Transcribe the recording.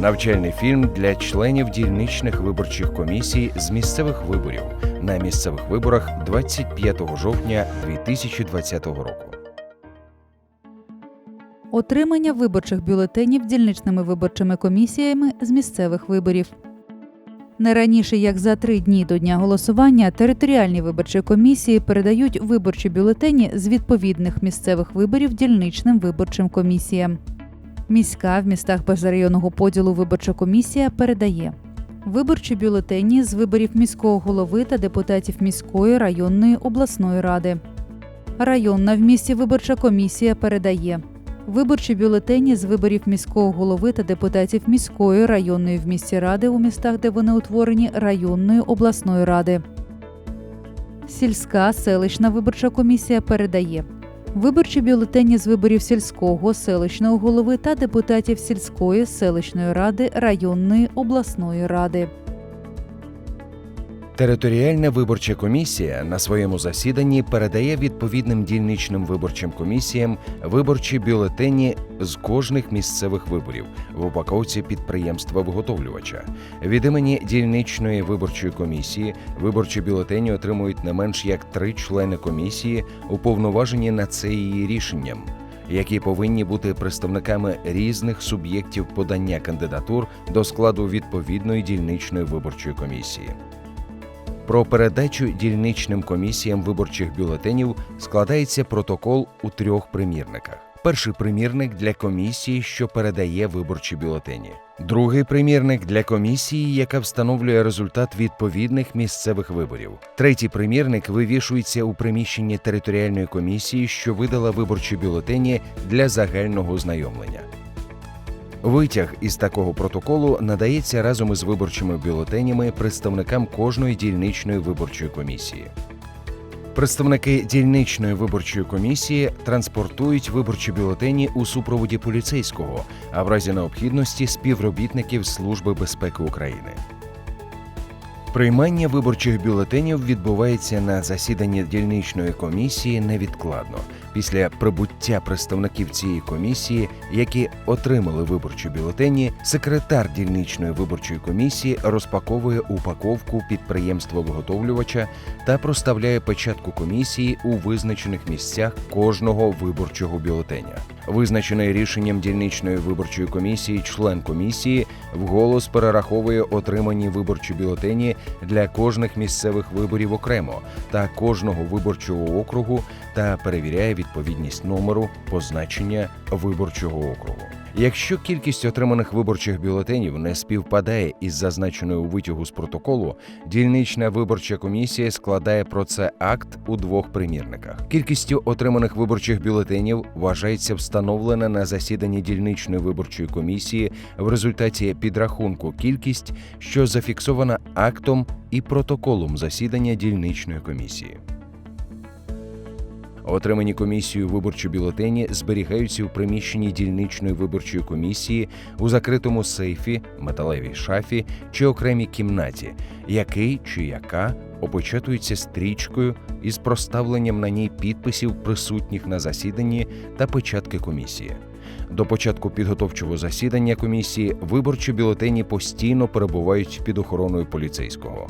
Навчальний фільм для членів дільничних виборчих комісій з місцевих виборів на місцевих виборах 25 жовтня 2020 року. Отримання виборчих бюлетенів дільничними виборчими комісіями з місцевих виборів. Не раніше як за три дні до дня голосування територіальні виборчі комісії передають виборчі бюлетені з відповідних місцевих виборів дільничним виборчим комісіям. Міська в містах без районного поділу виборча комісія передає виборчі бюлетені з виборів міського голови та депутатів міської районної обласної ради. Районна в місті виборча комісія передає виборчі бюлетені з виборів міського голови та депутатів міської районної в місті ради у містах, де вони утворені районної обласної ради. Сільська селищна виборча комісія передає виборчі бюлетені з виборів сільського селищного голови та депутатів сільської селищної ради районної обласної ради. Територіальна виборча комісія на своєму засіданні передає відповідним дільничним виборчим комісіям виборчі бюлетені з кожних місцевих виборів в упаковці підприємства виготовлювача. Від імені дільничної виборчої комісії виборчі бюлетені отримують не менш як три члени комісії, уповноважені на це її рішенням. Які повинні бути представниками різних суб'єктів подання кандидатур до складу відповідної дільничної виборчої комісії. Про передачу дільничним комісіям виборчих бюлетенів складається протокол у трьох примірниках. Перший примірник для комісії, що передає виборчі бюлетені. Другий примірник для комісії, яка встановлює результат відповідних місцевих виборів. Третій примірник вивішується у приміщенні територіальної комісії, що видала виборчі бюлетені для загального ознайомлення. Витяг із такого протоколу надається разом із виборчими бюлетенями представникам кожної дільничної виборчої комісії. Представники дільничної виборчої комісії транспортують виборчі бюлетені у супроводі поліцейського, а в разі необхідності співробітників Служби безпеки України. Приймання виборчих бюлетенів відбувається на засіданні дільничної комісії невідкладно після прибуття представників цієї комісії, які отримали виборчі бюлетені. Секретар дільничної виборчої комісії розпаковує упаковку підприємства виготовлювача та проставляє печатку комісії у визначених місцях кожного виборчого бюлетеня. Визначений рішенням дільничної виборчої комісії член комісії вголос перераховує отримані виборчі бюлетені для кожних місцевих виборів окремо та кожного виборчого округу та перевіряє відповідність номеру позначення виборчого округу. Якщо кількість отриманих виборчих бюлетенів не співпадає із зазначеною у витягу з протоколу, дільнична виборча комісія складає про це акт у двох примірниках. Кількістю отриманих виборчих бюлетенів вважається встановлена на засіданні дільничної виборчої комісії в результаті підрахунку кількість, що зафіксована актом і протоколом засідання дільничної комісії. Отримані комісією виборчі бюлетені зберігаються у приміщенні дільничної виборчої комісії у закритому сейфі, металевій шафі чи окремій кімнаті, який чи яка опечатується стрічкою із проставленням на ній підписів присутніх на засіданні та печатки комісії. До початку підготовчого засідання комісії виборчі бюлетені постійно перебувають під охороною поліцейського.